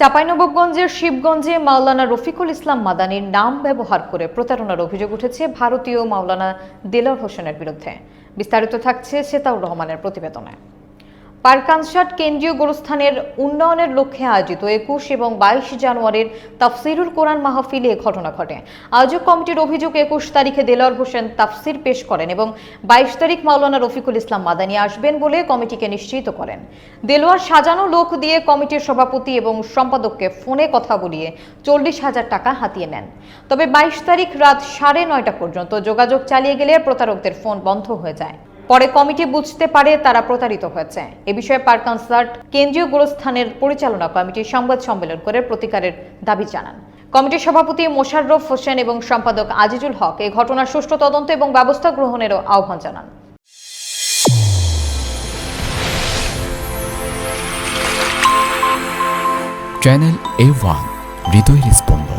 চাঁপাইনবাবগঞ্জের শিবগঞ্জে মাওলানা রফিকুল ইসলাম মাদানির নাম ব্যবহার করে প্রতারণার অভিযোগ উঠেছে ভারতীয় মাওলানা দেলার হোসেনের বিরুদ্ধে। বিস্তারিত থাকছে সেতাউর রহমানের প্রতিবেদনে। পারকানসাট কেন্দ্রীয় গোরস্থানের উন্নয়নের লক্ষ্যে আয়োজিত একুশ এবং বাইশ জানুয়ারির তাফসিরুল কোরআন মাহফিলে ঘটনা ঘটে। আয়োজক কমিটির অভিযোগ, একুশ তারিখে দেলার হোসেন তাফসির পেশ করেন এবং বাইশ তারিখ মাওলানা রফিকুল ইসলাম মাদানি আসবেন বলে কমিটিকে নিশ্চিত করেন। দেলোয়ার সাজানো লোক দিয়ে কমিটির সভাপতি এবং সম্পাদককে ফোনে কথা বলিয়ে চল্লিশ হাজার টাকা হাতিয়ে নেন। তবে বাইশ তারিখ রাত সাড়ে নয়টা পর্যন্ত যোগাযোগ চালিয়ে গেলে প্রতারকদের ফোন বন্ধ হয়ে যায়। পরে কমিটি বুঝতে পারে তারা প্রতারিত হয়েছে। এ বিষয়ে পার্ক কনসার্ট কেন্দ্রীয় গোরস্থানের পরিচালনা কমিটি সংবাদ সম্মেলন করে প্রতিকারের দাবি জানান। কমিটির সভাপতি মোশাররফ হোসেন এবং সম্পাদক আজিজুল হক এই ঘটনার সুষ্ঠু তদন্ত এবং ব্যবস্থা গ্রহণেরও আহ্বান জানান। চ্যানেল এ ওয়ান হৃদয়ের স্পন্দন